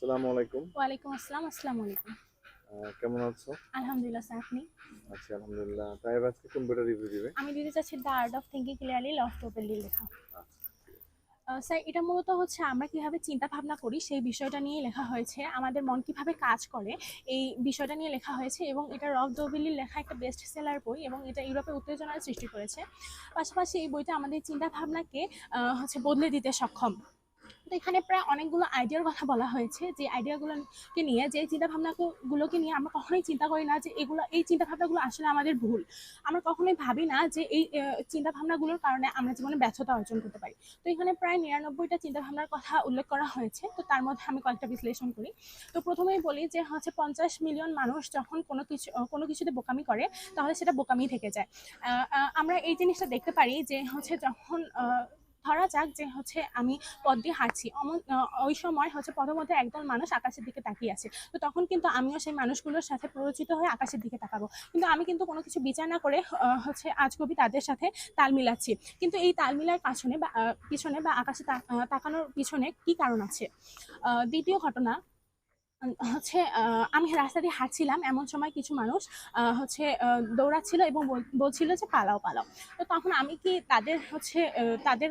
আসসালামু আলাইকুম। ওয়ালাইকুম আসসালাম আসসালামু আলাইকুম। কেমন আছো? আলহামদুলিল্লাহ স্যার আপনি? আচ্ছা আলহামদুলিল্লাহ। তাই আজকে বইটা রিভিউ দিবে? আমি দিতে চাচ্ছি the art of thinking clearly loft openly লেখা। আচ্ছা, স্যার এটা মূলত হচ্ছে আমরা কীভাবে চিন্তা ভাবনা করি সেই বিষয়টা নিয়ে লেখা হয়েছে। আমাদের মন কীভাবে কাজ করে এই বিষয়টা নিয়ে লেখা হয়েছে এবং এটা রফ দোবিলির লেখা একটা বেস্ট সেলার বই এবং এটা ইউরোপে উত্তেজনার সৃষ্টি করেছে। পাশাপাশি এই বইটা আমাদের চিন্তা ভাবনাকে হচ্ছে বদলে দিতে সক্ষম। তো এখানে প্রায় অনেকগুলো আইডিয়ার কথা বলা হয়েছে। যে আইডিয়াগুলোকে নিয়ে যে চিন্তা ভাবনাগুলোকে নিয়ে আমরা কখনোই চিন্তা করি না যে এগুলো এই চিন্তা ভাবনাগুলো আসলে আমাদের ভুল। আমরা কখনোই ভাবি না যে এই আহ, চিন্তা ভাবনাগুলোর কারণে আমরা জীবনে ব্যর্থতা অর্জন করতে পারি। তো এখানে প্রায় নিরানব্বইটা চিন্তা ভাবনার কথা উল্লেখ করা হয়েছে। তো তার মধ্যে আমি কয়েকটা বিশ্লেষণ করি। তো প্রথমেই বলি যে হচ্ছে পঞ্চাশ মিলিয়ন মানুষ যখন কোনো কিছু কোনো কিছুতে বোকামি করে তাহলে সেটা বোকামি থেকে যায়। আমরা এই জিনিসটা দেখতে পারি যে হচ্ছে যখন ধরা যাক যে হচ্ছে আমি পথ দিয়ে হাঁটছি। অমন- ওই সময় হচ্ছে পথের মধ্যে একদল মানুষ আকাশের দিকে তাকিয়ে আছে। তো তখন কিন্তু আমিও সেই মানুষগুলোর সাথে প্ররোচিত হয়ে আকাশের দিকে তাকাবো। কিন্তু আমি কিন্তু কোনো কিছু বিচার না করে হচ্ছে আজ কবি তাদের সাথে তাল মিলাচ্ছি। কিন্তু এই তাল মিলার পাছনে বা পিছনে বা আকাশে তাকানোর পিছনে কি কারণ আছে? দ্বিতীয় ঘটনা হচ্ছে আমি রাস্তা দিয়ে হাঁটছিলাম, এমন সময় কিছু মানুষ হচ্ছে দৌড়াচ্ছিল এবং বল- বলছিল যে পালাও পালাও। তো তখন আমি কি তাদের হচ্ছে তাদের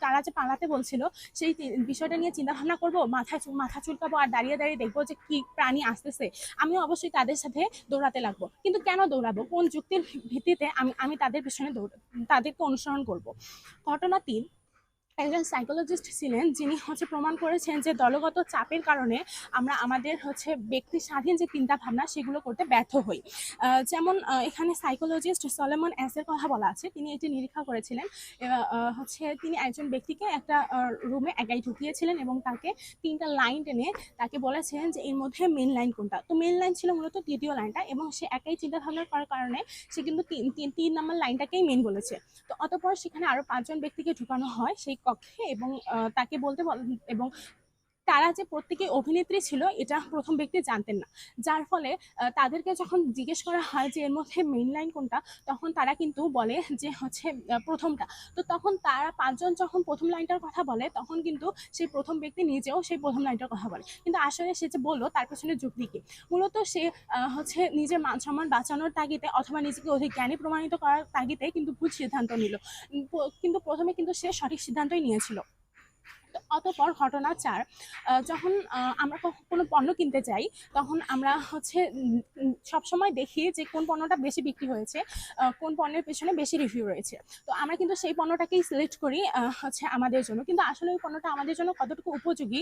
তারা যে পালাতে বলছিল, সেই বিষয়টা নিয়ে চিন্তা ভাবনা করব, মাথা মাথা চুলকাবো আর দাঁড়িয়ে দাঁড়িয়ে দেখব যে কি প্রাণী আসতেছে। আমিও অবশ্যই তাদের সাথে দৌড়াতে লাগবো। কিন্তু কেন দৌড়াবো? কোন যুক্তির ভিত্তিতে আমি আমি তাদের পিছনে দৌড়, তাদেরকে অনুসরণ করব? ঘটনা তিন একজন সাইকোলজিস্ট ছিলেন, যিনি হচ্ছে প্রমাণ করেছেন যে দলগত চাপের কারণে আমরা আমাদের হচ্ছে ব্যক্তি স্বাধীন যে চিন্তা ভাবনা, সেগুলো করতে ব্যর্থ হই। যেমন এখানে সাইকোলজিস্ট সলেমন অ্যাসের কথা বলা আছে। তিনি এটি নিরীক্ষা করেছিলেন। হচ্ছে তিনি একজন ব্যক্তিকে একটা রুমে একাই ঢুকিয়েছিলেন এবং তাকে তিনটা লাইন টেনে তাকে বলেছিলেন যে, এর মধ্যে মেন লাইন কোনটা? তো মেন লাইন ছিল মূলত তৃতীয় লাইনটা এবং সে একাই চিন্তা ভাবনা করার কারণে সে কিন্তু তিন তিন নম্বর লাইনটাকেই মেন বলেছে। তো অতপর সেখানে আরও পাঁচজন ব্যক্তিকে ঢুকানো হয়। সেই কক্ষে এবং তাকে বলতে বল এবং তারা যে প্রত্যেকে অভিনেত্রী ছিল, এটা প্রথম ব্যক্তি জানতেন না। যার ফলে তাদেরকে যখন জিজ্ঞেস করা হয় যে, এর মধ্যে মেইন লাইন কোনটা? তখন তারা কিন্তু বলে যে, হচ্ছে প্রথমটা। তো তখন তারা পাঁচজন যখন প্রথম লাইনটার কথা বলে, তখন কিন্তু সেই প্রথম ব্যক্তি নিজেও সেই প্রথম লাইনটার কথা বলে। কিন্তু আসলে সে যে বলল, তার পেছনে যুক্তি কি? মূলত সে হচ্ছে নিজের মান সম্মান বাঁচানোর তাগিদে অথবা নিজেকে অধিক জ্ঞানী প্রমাণিত করার তাগিদে কিন্তু ভুল সিদ্ধান্ত নিল। কিন্তু প্রথমে কিন্তু সে সঠিক সিদ্ধান্তই নিয়েছিল। অতপর ঘটনা চার যখন আমরা কোনো পণ্য কিনতে যাই, তখন আমরা হচ্ছে সবসময় দেখি যে কোন পণ্যটা বেশি বিক্রি হয়েছে কোন পণ্যের পেছনে বেশি রিভিউ রয়েছে। তো আমরা কিন্তু সেই পণ্যটাকেই সিলেক্ট করি হচ্ছে আমাদের জন্য। কিন্তু আসলে ওই পণ্যটা আমাদের জন্য কতটুকু উপযোগী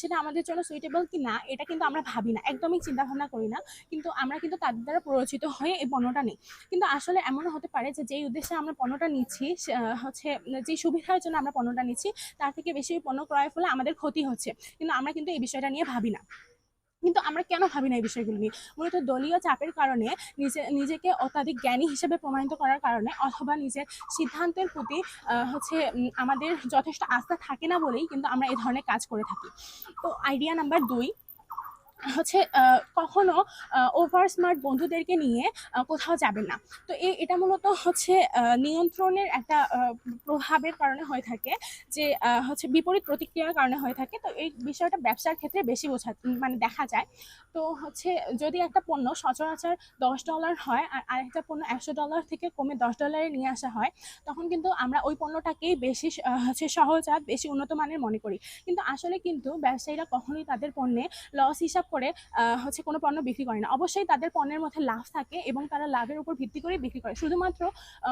সেটা আমাদের জন্য সুইটেবল কি না এটা কিন্তু আমরা ভাবি না। একদমই চিন্তা ভাবনা করি না। কিন্তু আমরা কিন্তু তাদের দ্বারা প্ররোচিত হয়ে এই পণ্যটা নিই। কিন্তু আসলে এমনও হতে পারে যে, যেই উদ্দেশ্যে আমরা পণ্যটা নিচ্ছি হচ্ছে, যে সুবিধার জন্য আমরা পণ্যটা নিচ্ছি, তার থেকে বেশি পণ্য ক্রয়ের ফলে আমাদের ক্ষতি হচ্ছে। কিন্তু আমরা কিন্তু এই বিষয়টা নিয়ে ভাবি না। কিন্তু আমরা কেন ভাবি না এই বিষয়গুলো নিয়ে? মূলত দলীয় চাপের কারণে নিজে, নিজেকে অত্যাধিক জ্ঞানী হিসেবে প্রমাণিত করার কারণে অথবা নিজের সিদ্ধান্তের প্রতি হচ্ছে আমাদের যথেষ্ট আস্থা থাকে না বলেই কিন্তু আমরা এই ধরনের কাজ করে থাকি। তো আইডিয়া নাম্বার দুই হচ্ছে কখনো ওভার স্মার্ট বন্ধুদেরকে নিয়ে কোথাও যাবেন না। তো এই এটা মূলত হচ্ছে নিয়ন্ত্রণের একটা প্রভাবের কারণে হয়ে থাকে যে হচ্ছে বিপরীত প্রতিক্রিয়ার কারণে হয়ে থাকে। তো এই বিষয়টা ব্যবসার ক্ষেত্রে বেশি বোঝা মানে দেখা যায়। তো হচ্ছে, যদি একটা পণ্য সচরাচর দশ ডলার হয়, আর আরেকটা পণ্য একশো ডলার থেকে কমে দশ ডলারে নিয়ে আসা হয়, তখন কিন্তু আমরা ওই পণ্যটাকেই বেশি হচ্ছে সহজাত, বেশি উন্নত মানের মনে করি। কিন্তু আসলে কিন্তু ব্যবসায়ীরা কখনোই তাদের পণ্যে লস হিসাব করে হচ্ছে কোনো পণ্য বিক্রি করে না। অবশ্যই তাদের পণ্যের মধ্যে লাভ থাকে এবং তারা লাভের উপর ভিত্তি করে বিক্রি করে। শুধুমাত্র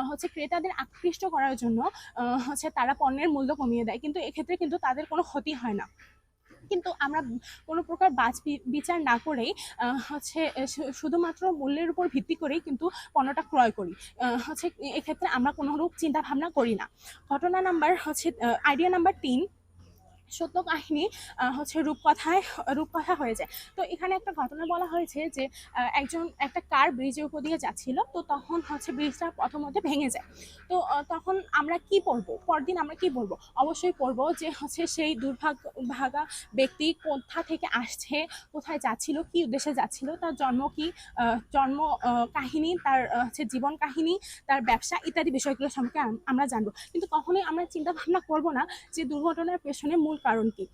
হচ্ছে ক্রেতাদের আকৃষ্ট করার জন্য হচ্ছে তারা পণ্যের মূল্য কমিয়ে দেয়। কিন্তু এক্ষেত্রে কিন্তু তাদের কোনো ক্ষতি হয় না। কিন্তু আমরা কোনো প্রকার বাজ বিচার না করেই হচ্ছে শুধুমাত্র মূল্যের উপর ভিত্তি করেই কিন্তু পণ্যটা ক্রয় করি। হচ্ছে এক্ষেত্রে আমরা কোনো রূপ চিন্তা ভাবনা করি না। ঘটনা নাম্বার হচ্ছে আইডিয়া নাম্বার তিন। সত্য কাহিনী হচ্ছে রূপকথায়, রূপকথা হয়ে যায়। তো এখানে একটা ঘটনা বলা হয়েছে যে একজন, একটা কার ব্রিজের উপর দিয়ে যাচ্ছিল, তো তখন হচ্ছে ব্রিজটা প্রথমত ভেঙে যায়। তো তখন আমরা কি পড়ব? পরদিন আমরা কি বলব অবশ্যই পড়ব যে, হচ্ছে সেই দুর্ভাগ্য ভাগা ব্যক্তি কোথা থেকে আসছে, কোথায় যাচ্ছিল, কি উদ্দেশ্যে যাচ্ছিল, তার জন্ম কি জন্ম কাহিনী, তার হচ্ছে জীবন কাহিনী, তার ব্যবসা ইত্যাদি বিষয়গুলো সম্পর্কে আমরা জানব। কিন্তু কখনোই আমরা চিন্তা ভাবনা করব না যে, দুর্ঘটনার পেছনে মূল কারণ কি?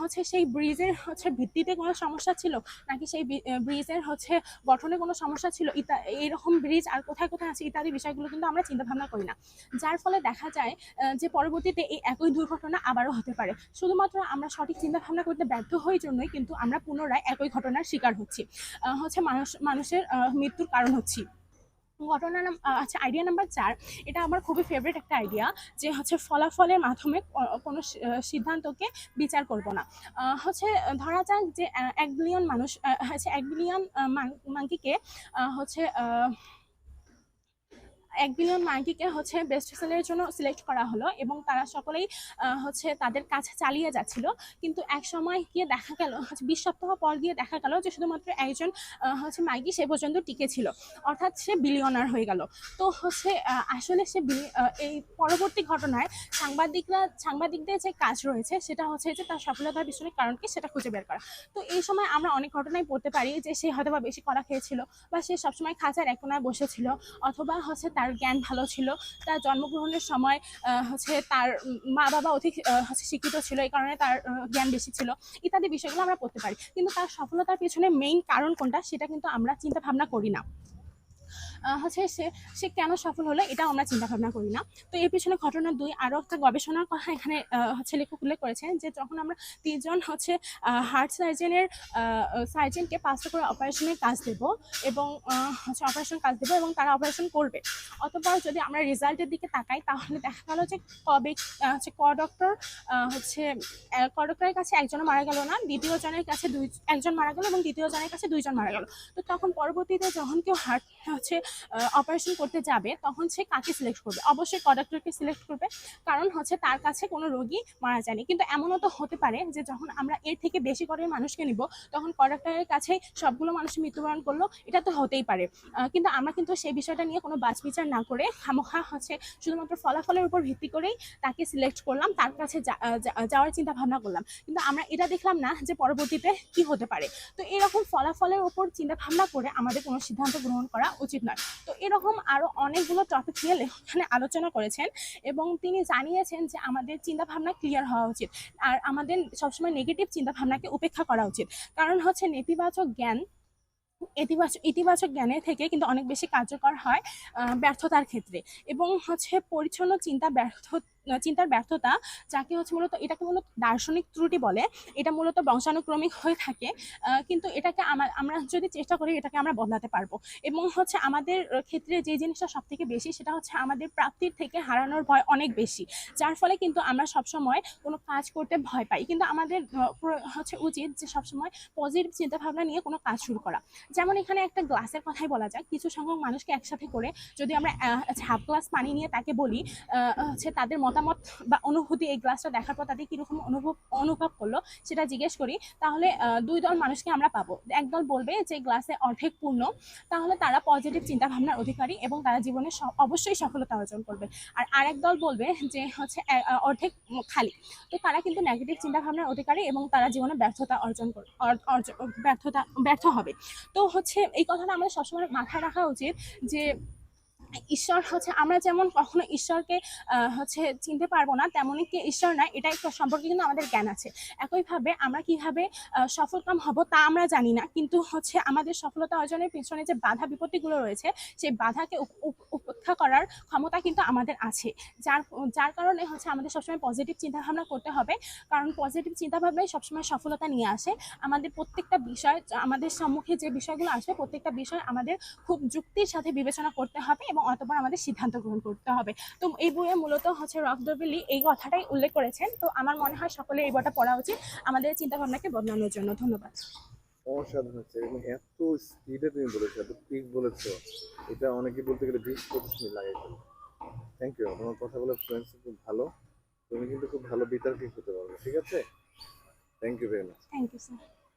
হচ্ছে সেই ব্রিজের হচ্ছে ভিত্তিতে কোনো সমস্যা ছিল? নাকি সেই ব্রিজের হচ্ছে গঠনে কোনো সমস্যা ছিল? ইতা, এইরকম ব্রিজ আর কোথায় কোথায় আছে ইত্যাদি বিষয়গুলো কিন্তু আমরা চিন্তা ভাবনা করি না। যার ফলে দেখা যায় যে পরবর্তীতে এই একই দুর্ঘটনা আবারও হতে পারে। শুধুমাত্র আমরা সঠিক চিন্তা ভাবনা করতে ব্যর্থ হই জন্যই কিন্তু আমরা পুনরায় একই ঘটনার শিকার হচ্ছি। হচ্ছে মানুষ, মানুষের মৃত্যুর কারণ হচ্ছি। ঘটনা আচ্ছা আইডিয়া নাম্বার চার, এটা আমার খুবই ফেভারিট একটা আইডিয়া যে হচ্ছে ফলাফলের মাধ্যমে কোনো সিদ্ধান্তকে বিচার করব না। হচ্ছে, ধরা যাক যে এক বিলিয়ন মানুষ হচ্ছে এক বিলিয়ন মাঙ্কিকে হচ্ছে এক বিলিয়ন মাঙ্কিকে হচ্ছে বেস্ট সেলের জন্য সিলেক্ট করা হলো এবং তারা সকলেই হচ্ছে তাদের কাজ চালিয়ে যাচ্ছিল। কিন্তু এক সময় গিয়ে দেখা গেল, হচ্ছে বিশ সপ্তাহ পর গিয়ে দেখা গেল যে শুধুমাত্র একজন হচ্ছে মাইকি সে পর্যন্ত টিকে ছিল। অর্থাৎ সে বিলিয়নার হয়ে গেল। তো হচ্ছে আসলে সে এই পরবর্তী ঘটনায় সাংবাদিকরা, সাংবাদিকদের যে কাজ রয়েছে সেটা হচ্ছে যে তার সফলতার পিছনে কারণ কি সেটা খুঁজে বের করা। তো এই সময় আমরা অনেক ঘটনায় পড়তে পারি যে সে হয়তো বা বেশি কড়া খেয়েছিল বা সে সবসময় খাঁচার এক কোনায় বসেছিল অথবা হচ্ছে তার জ্ঞান ভালো ছিল। তার জন্মগ্রহণের সময় হচ্ছে তার মা বাবা অধিক হচ্ছে শিক্ষিত ছিল, এই কারণে তার জ্ঞান বেশি ছিল। ইত্যাদি বিষয়গুলো আমরা পড়তে পারি। কিন্তু তার সফলতার পিছনে মেইন কারণ কোনটা, সেটা কিন্তু আমরা চিন্তা ভাবনা করি না। হচ্ছে সে সে কেন সফল হলো এটাও আমরা চিন্তা ভাবনা করি না। তো এর পিছনে ঘটনা দুই, আরও একটা গবেষণার কথা এখানে হচ্ছে লেখক উল্লেখ করেছেন যে যখন আমরা তিনজন হচ্ছে হার্ট সার্জেনের সার্জেনকে পাঁচটা করে অপারেশনের কাজ দেব এবং হচ্ছে অপারেশন কাজ দেবো এবং তারা অপারেশন করবে। অতপর যদি আমরা রেজাল্টের দিকে তাকাই তাহলে দেখা গেল যে কবে হচ্ছে ক ডক্টর হচ্ছে ক ডক্টরের কাছে একজনও মারা গেল না, দ্বিতীয় জনের কাছে দুই, একজন মারা গেল এবং দ্বিতীয় জনের কাছে দুইজন মারা গেল। তো তখন পরবর্তীতে যখন কেউ হার্ট হচ্ছে অপারেশন করতে যাবে, তখন সে কাকে সিলেক্ট করবে? অবশ্যই কন্ডাক্টরকে সিলেক্ট করবে, কারণ হচ্ছে তার কাছে কোনো রোগী মারা যায়নি। কিন্তু এমনও তো হতে পারে যে যখন আমরা এর থেকে বেশি করে মানুষকে নিব, তখন কন্ডাক্টরের কাছে সবগুলো মানুষ মৃত্যুবরণ করল, এটা তো হতেই পারে। কিন্তু আমরা কিন্তু সেই বিষয়টা নিয়ে কোনো বাছ বিচার না করে খামোখা হচ্ছে, শুধুমাত্র ফলাফলের উপর ভিত্তি করেই তাকে সিলেক্ট করলাম, তার কাছে যাওয়ার চিন্তা ভাবনা করলাম। কিন্তু আমরা এটা দেখলাম না যে পরবর্তীতে কি হতে পারে। তো এরকম ফলাফলের উপর চিন্তা ভাবনা করে আমাদের কোনো সিদ্ধান্ত গ্রহণ করা উচিত নয়। তো এরকম আরও অনেকগুলো টপিক নিয়ে এখানে আলোচনা করেছেন এবং তিনি জানিয়েছেন যে আমাদের চিন্তা ভাবনা ক্লিয়ার হওয়া উচিত। আর আমাদের সবসময় নেগেটিভ চিন্তা ভাবনাকে উপেক্ষা করা উচিত। কারণ হচ্ছে নেতিবাচক জ্ঞান, ইতিবাচক ইতিবাচক জ্ঞানের থেকে কিন্তু অনেক বেশি কার্যকর হয় ব্যর্থতার ক্ষেত্রে। এবং হচ্ছে পরিচ্ছন্ন চিন্তা ব্যর্থ চিন্তার ব্যর্থতা, যাকে হচ্ছে মূলত, এটাকে মূলত দার্শনিক ত্রুটি বলে। এটা মূলত বংশানুক্রমিক হয়ে থাকে কিন্তু এটাকে আমা- আমরা যদি চেষ্টা করি, এটাকে আমরা বদলাতে পারব। এবং হচ্ছে আমাদের ক্ষেত্রে যে জিনিসটা সব থেকে বেশি, সেটা হচ্ছে আমাদের প্রাপ্তির থেকে হারানোর ভয় অনেক বেশি। যার ফলে কিন্তু আমরা সবসময় কোনো কাজ করতে ভয় পাই। কিন্তু আমাদের হচ্ছে উচিত যে সবসময় পজিটিভ চিন্তাভাবনা নিয়ে কোনো কাজ শুরু করা। যেমন এখানে একটা গ্লাসের কথাই বলা যায় কিছু সংখ্যক মানুষকে একসাথে করে যদি আমরা হাফ গ্লাস, পানি নিয়ে তাকে বলি হচ্ছে তাদের মতামত বা অনুভূতি এই গ্লাসটা দেখার পর তাদের কীরকম অনুভব অনুভব করল সেটা জিজ্ঞেস করি, তাহলে দুই দল মানুষকে আমরা পাবো। একদল বলবে যে গ্লাসে অর্ধেক পূর্ণ, তাহলে তারা পজিটিভ চিন্তা ভাবনার অধিকারী এবং তারা জীবনে অবশ্যই সফলতা অর্জন করবে। আর আরেক দল বলবে যে হচ্ছে অর্ধেক খালি। তো তারা কিন্তু নেগেটিভ চিন্তা ভাবনার অধিকারী এবং তারা জীবনে ব্যর্থতা অর্জন ব্যর্থতা, ব্যর্থ হবে। তো হচ্ছে এই কথাটা আমাদের সবসময় মাথায় রাখা উচিত যে ঈশ্বর হচ্ছে, আমরা যেমন কখনো ঈশ্বরকে হচ্ছে চিনতে পারব না তেমনই কি ঈশ্বর না এটা সম্পর্কে কিন্তু আমাদের জ্ঞান আছে। একইভাবে আমরা কীভাবে সফলকাম হব তা আমরা জানি না, কিন্তু হচ্ছে আমাদের সফলতা অর্জনের পিছনে যে বাধা বিপত্তিগুলো রয়েছে, সেই বাধাকে উপ- উপ- উপেক্ষা করার ক্ষমতা কিন্তু আমাদের আছে। যার যার কারণে হচ্ছে আমাদের সবসময় পজিটিভ চিন্তাভাবনা করতে হবে, কারণ পজিটিভ চিন্তাভাবনাই সবসময় সফলতা নিয়ে আসে। আমাদের প্রত্যেকটা বিষয়, আমাদের সম্মুখে যে বিষয়গুলো আসবে, প্রত্যেকটা বিষয় আমাদের খুব যুক্তির সাথে বিবেচনা করতে হবে এবং অতপর আমাদের সিদ্ধান্ত গ্রহণ করতে হবে। তো এই বইয়ে মূলত হচ্ছে রকদবিলি এই কথাটাই উল্লেখ করেছেন। তো আমার মনে হয় সকলে এই বইটা পড়া উচিত। আমাদের চিন্তাভাবনাকে বদলানোর জন্য ধন্যবাদ। অসাধারণ হচ্ছে। এবং এত স্পিডে তুমি বলেছ এত পিক বলেছ। এটা অনেকে বলতে গেলে বিশ পঁচিশ মিনিট লাগে থ্যাংক ইউ তোমার কথা বলে ফ্রেন্ডস খুব ভালো। তুমি কিন্তু খুব ভালো বিতার্কিক হতে পারবে ঠিক আছে? Thank you very much thank you sir